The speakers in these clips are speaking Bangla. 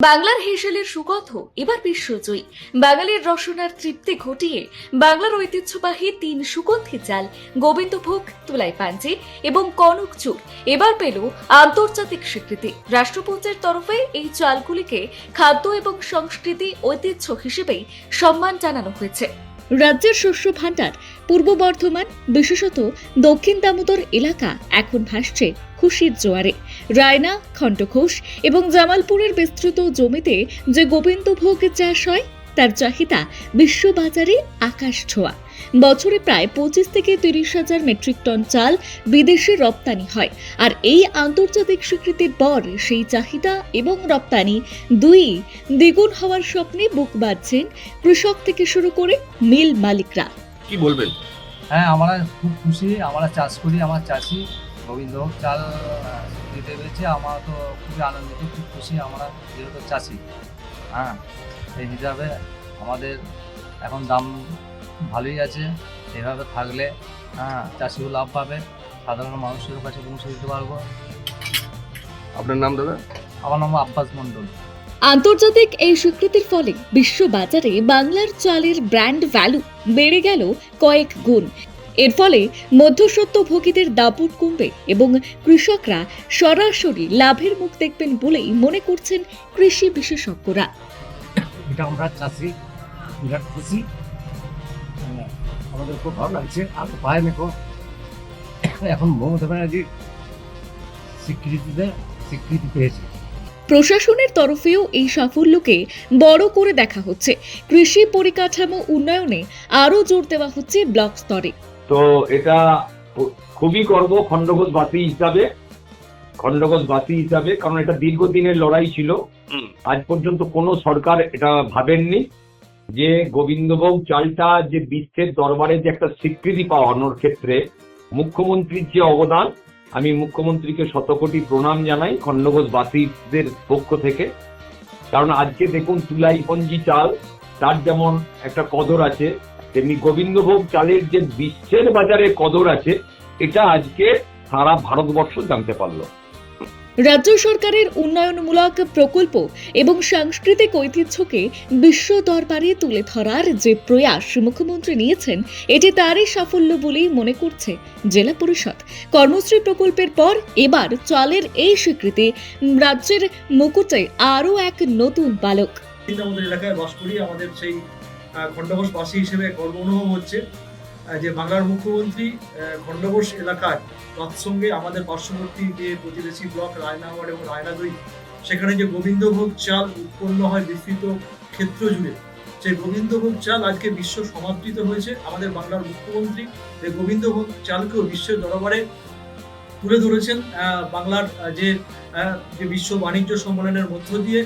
বাংলার হেসেলের সুগন্ধ এবার বিশ্বজয়ী। বাঙালির রসনার তৃপ্তি ঘটিয়ে বাংলার ঐতিহ্যবাহী তিন সুগন্ধি চাল গোবিন্দভোগ, তুলাই পাঞ্জি এবং কনক চুর এবার পেল আন্তর্জাতিক স্বীকৃতি। রাষ্ট্রপুঞ্জের তরফে এই চালগুলিকে খাদ্য এবং সংস্কৃতি ঐতিহ্য হিসেবেই সম্মান জানানো হয়েছে। রাজ্যের শস্য ভাণ্ডার, পূর্ব বর্ধমান, বিশেষত দক্ষিণ দামোদর এলাকা এখন ভাসছে। খুশির জোয়ারে। রায়না খণ্ডঘোষ এবং জামালপুরের বিস্তৃত জমিতে যে গোবিন্দভোগ চাষ হয় তার চাহিদা বিশ্ববাজারে আকাশ ছোঁয়া। বছরে প্রায় পঁচিশ থেকে তিরিশ হাজার মেট্রিক টন চাল বিদেশে রপ্তানি হয় আর এই আন্তর্জাতিক স্বীকৃতির পর সেই চাহিদা এবং রপ্তানি দুই দ্বিগুণ হওয়ার স্বপ্নে বুক বাঁধছেন কৃষক থেকে শুরু করে মিল মালিকরা। কি বলবেন? হ্যাঁ আমরা খুব খুশি আমরা চাষ করি আমার চাষি গোবিন্দভোগ চাল দিতে পেরেছি আমরা তো খুবই আনন্দিত খুব খুশি আমরা যেহেতু চাষি। হ্যাঁ সেই হিসাবে আমাদের এখন দাম ভালোই আছে এভাবে থাকলে হ্যাঁ চাষিও লাভ পাবে সাধারণ মানুষের কাছে পৌঁছে দিতে পারব। আপনার নাম দাদা? আমার নাম আব্বাস মণ্ডল। আন্তর্জাতিক এই স্বীকৃতির ফলে বিশ্ববাজারে বাংলার চালের ব্র্যান্ড ভ্যালু বেড়ে গেল কয়েক গুণ। এর ফলে মধ্যস্বত্বভোগীদের দাপট কমবে এবং কৃষকরা সরাসরি লাভের মুখ দেখবেন বলেই মনে করছেন কৃষি বিশেষজ্ঞরা। এটা আমরা চাষি বিরাট খুশি। হ্যাঁ, আমাদের খুব ভালো লাগছে। আর এখন মমতা ব্যানার্জি স্বীকৃতিতে স্বীকৃতি পেয়েছে। প্রশাসনের তরফেও এই সাফল্যকে বড় করে দেখা হচ্ছে। কৃষি পরিকাঠামো উন্নয়নে আরও জোর দেওয়া হচ্ছে ব্লক স্তরে। তো এটা খুবই গর্ব খণ্ডঘোষবাসী হিসাবে খণ্ডঘোষবাসী হিসাবে কারণ এটা দীর্ঘদিনের লড়াই ছিল। আজ পর্যন্ত কোনো সরকার এটা ভাবেননি যে গোবিন্দভোগ চালটা যে বিশ্বের দরবারে যে একটা স্বীকৃতি পাওয়ানোর ক্ষেত্রে মুখ্যমন্ত্রীর যে অবদান আমি মুখ্যমন্ত্রীকে শতকোটি প্রণাম জানাই খণ্ডঘোষবাসীদের পক্ষ থেকে। কারণ আজকে দেখুন তুলাইপঞ্জি চাল তার যেমন একটা কদর আছে তেমনি গোবিন্দভোগ চালের যে বিশ্বের বাজারে কদর আছে এটা আজকে সারা ভারতবর্ষ জানতে পারল। রাজ্য সরকারের উন্নয়নমূলক প্রকল্প এবং সাংস্কৃতিক ঐতিহ্যকে বিশ্ব দরবারে তুলে ধরার যে প্রয়াস মুখ্যমন্ত্রী নিয়েছেন এটি তারই সাফল্য বলেই মনে করছে জেলা পরিষদ। কর্মশ্রী প্রকল্পের পর এবার চালের এই স্বীকৃতি রাজ্যের মুকুটে আরও এক নতুন বালক। আমাদের এলাকায় বাস করি আমাদের সেই খণ্ডঘোষবাসী হিসেবে গর্ব অনুভব হচ্ছে যে বাংলার মুখ্যমন্ত্রী খণ্ডঘোষ এলাকায় তৎসঙ্গে আমাদের পার্শ্ববর্তী যে প্রতিবেশী ব্লক রায়নাগড় এবং রায়নাদুই, সেখানে যে গোবিন্দভোগ চাল উৎপন্ন হয় বিস্তৃত ক্ষেত্র জুড়ে, সেই গোবিন্দভোগ চাল আজকে বিশ্ব সমাদৃত হয়েছে। আমাদের বাংলার মুখ্যমন্ত্রী এই গোবিন্দভোগ চালকেও বিশ্বের দরবারে তুলে ধরেছেন বাংলার যে যে বিশ্ব বাণিজ্য সম্মেলনের মধ্য দিয়ে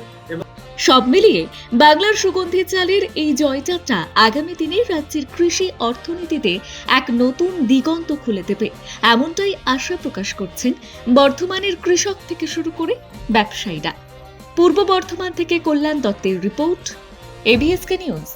সব মিলিয়ে বাংলার সুগন্ধি চালের এই জয়যাত্রা আগামী দিনে রাজ্যের কৃষি অর্থনীতিতে এক নতুন দিগন্ত খুলে দেবে। এমনটাই আশা প্রকাশ করছেন বর্ধমানের কৃষক থেকে শুরু করে ব্যবসায়ীরা। পূর্ব বর্ধমান থেকে কল্যাণ দত্তের রিপোর্ট, এবিএসকে নিউজ।